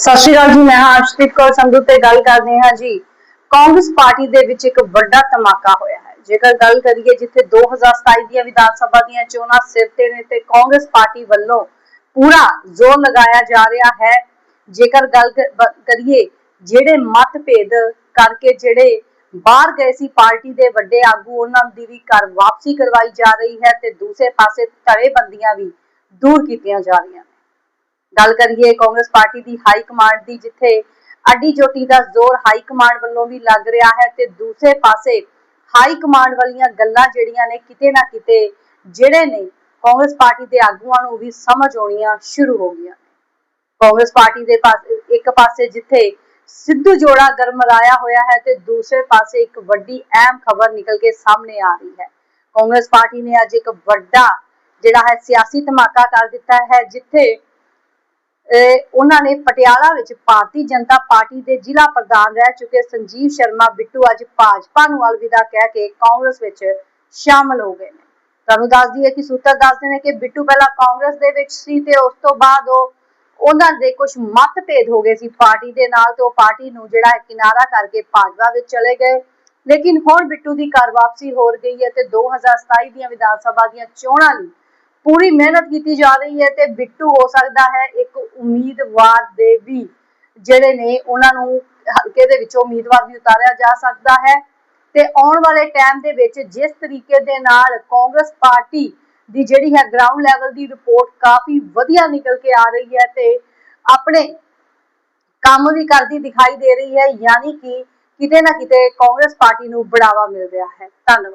ਸਤਿ ਸ਼੍ਰੀ ਅਕਾਲ ਜੀ, ਮੈਂ ਹਾਂ ਅਰਸ਼ਦੀਪ ਕੌਰ ਸੰਧੂ ਤੇ ਗੱਲ ਕਰਦੇ ਹਾਂ ਜੀ। ਕਾਂਗਰਸ ਪਾਰਟੀ ਦੇ ਵਿੱਚ ਇੱਕ ਵੱਡਾ ਧਮਾਕਾ ਹੋਇਆ ਹੈ। ਜੇਕਰ ਗੱਲ ਕਰੀਏ ਜਿੱਥੇ 2027 ਦੀਆਂ ਵਿਧਾਨ ਸਭਾ ਦੀਆਂ ਚੋਣਾਂ ਸਿਰ ਤੇ ਨੇ, ਤੇ ਕਾਂਗਰਸ ਪਾਰਟੀ ਵੱਲੋਂ ਪੂਰਾ ਜ਼ੋਰ ਲਗਾਇਆ ਜਾ ਰਿਹਾ ਹੈ। ਜੇਕਰ ਗੱਲ ਕਰੀਏ ਜਿਹੜੇ ਮਤਭੇਦ ਕਰਕੇ ਜਿਹੜੇ ਬਾਹਰ ਗਏ ਸੀ ਪਾਰਟੀ ਦੇ ਵੱਡੇ ਆਗੂ, ਉਹਨਾਂ ਦੀ ਵੀ ਘਰ ਵਾਪਸੀ ਕਰਵਾਈ ਜਾ ਰਹੀ ਹੈ ਤੇ ਦੂਸਰੇ ਪਾਸੇ ਧੜੇਬੰਦੀਆਂ ਵੀ ਦੂਰ ਕੀਤੀਆਂ ਜਾ ਰਹੀਆਂ। ਗੱਲ ਕਰੀਏ ਕਾਂਗਰਸ ਪਾਰਟੀ ਦੀ ਹਾਈ ਕਮਾਂਡ ਦੀ, ਜਿੱਥੇ ਅੱਡੀ ਚੋਟੀ ਦਾ ਜ਼ੋਰ ਹਾਈ ਕਮਾਂਡ ਵੱਲੋਂ ਵੀ ਲੱਗ ਰਿਹਾ ਹੈ ਤੇ ਦੂਸਰੇ ਪਾਸੇ ਹਾਈ ਕਮਾਂਡ ਵਾਲੀਆਂ ਗੱਲਾਂ ਜਿਹੜੀਆਂ ਨੇ ਕਿਤੇ ਨਾ ਕਿਤੇ ਜਿਹੜੇ ਨੇ ਕਾਂਗਰਸ ਪਾਰਟੀ ਦੇ ਆਗੂਆਂ ਨੂੰ ਵੀ ਸਮਝ ਆਉਣੀਆਂ ਸ਼ੁਰੂ ਹੋ ਗਈਆਂ ਕਾਂਗਰਸ ਪਾਰਟੀ ਦੇ ਪਾਸੇ ਇੱਕ ਪਾਸੇ ਜਿੱਥੇ ਸਿੱਧੂ ਜੋੜਾ ਗਰਮਰਾਇਆ ਹੋਇਆ ਹੈ ਤੇ ਦੂਸਰੇ ਪਾਸੇ ਇੱਕ ਵੱਡੀ ਅਹਿਮ ਖਬਰ ਨਿਕਲ ਕੇ ਸਾਹਮਣੇ ਆ ਰਹੀ ਹੈ। ਕਾਂਗਰਸ ਪਾਰਟੀ ਨੇ ਅੱਜ ਇੱਕ ਵੱਡਾ ਜਿਹੜਾ ਹੈ ਸਿਆਸੀ ਧਮਾਕਾ ਕਰ ਦਿੱਤਾ ਹੈ, ਜਿੱਥੇ ਉਹਨਾਂ ਨੇ ਪਟਿਆਲਾ ਵਿੱਚ ਭਾਰਤੀ ਜਨਤਾ ਪਾਰਟੀ ਦੇ ਜ਼ਿਲ੍ਹਾ ਪ੍ਰਧਾਨ ਰਹਿ ਚੁੱਕੇ ਸੰਜੀਵ ਸ਼ਰਮਾ, ਬਿੱਟੂ ਅੱਜ ਭਾਜਪਾ ਨੂੰ ਅਲਵਿਦਾ ਕਹਿ ਕੇ ਕਾਂਗਰਸ ਵਿੱਚ ਸ਼ਾਮਲ ਹੋ ਗਏ ਨੇ। ਤੁਹਾਨੂੰ ਦੱਸ ਦਈਏ ਕਿ ਸੂਤਰ ਦੱਸਦੇ ਨੇ ਕਿ ਬਿੱਟੂ ਪਹਿਲਾਂ ਕਾਂਗਰਸ ਦੇ ਵਿੱਚ ਸੀ ਤੇ ਉਸ ਤੋਂ ਬਾਅਦ ਉਹ ਉਹਨਾਂ ਦੇ ਕੁਝ ਮਤਭੇਦ ਹੋ ਗਏ ਸੀ ਪਾਰਟੀ ਦੇ ਨਾਲ ਤੇ ਉਹ ਪਾਰਟੀ ਨੂੰ ਜਿਹੜਾ ਹੈ ਕਿਨਾਰਾ ਕਰਕੇ ਭਾਜਪਾ ਵਿੱਚ ਚਲੇ ਗਏ। ਲੇਕਿਨ ਹੁਣ ਬਿੱਟੂ ਦੀ ਘਰ ਵਾਪਸੀ ਹੋ ਗਈ ਹੈ ਤੇ 2027 ਦੀਆਂ ਵਿਧਾਨ ਸਭਾ ਦੀਆਂ ਚੋਣਾਂ ਲਈ ਪੂਰੀ ਮਿਹਨਤ ਕੀਤੀ ਜਾ ਰਹੀ ਹੈ ਤੇ ਬਿੱਟੂ ਹੋ ਸਕਦਾ ਹੈ ਇੱਕ ਉਮੀਦਵਾਰ ਦੇ ਵੀ, ਜਿਹੜੇ ਨੇ ਉਹਨਾਂ ਨੂੰ ਹਲਕੇ ਦੇ ਵਿੱਚੋਂ ਉਮੀਦਵਾਰ ਵੀ ਉਤਾਰਿਆ ਜਾ ਸਕਦਾ ਹੈ। ਤੇ ਆਉਣ ਵਾਲੇ ਟਾਈਮ ਦੇ ਵਿੱਚ ਜਿਸ ਤਰੀਕੇ ਦੇ ਨਾਲ ਕਾਂਗਰਸ ਪਾਰਟੀ ਦੀ ਜਿਹੜੀ ਹੈ ਗਰਾਊਂਡ ਲੈਵਲ ਦੀ ਰਿਪੋਰਟ ਕਾਫੀ ਵਧੀਆ ਨਿਕਲ ਕੇ ਆ ਰਹੀ ਹੈ ਤੇ ਆਪਣੇ ਕੰਮ ਵੀ ਕਰਦੀ ਦਿਖਾਈ ਦੇ ਰਹੀ ਹੈ, ਯਾਨੀ ਕਿ ਕਿਤੇ ਨਾ ਕਿਤੇ ਕਾਂਗਰਸ ਪਾਰਟੀ ਨੂੰ ਬੜਾਵਾ ਮਿਲ ਰਿਹਾ ਹੈ। ਧੰਨਵਾਦ।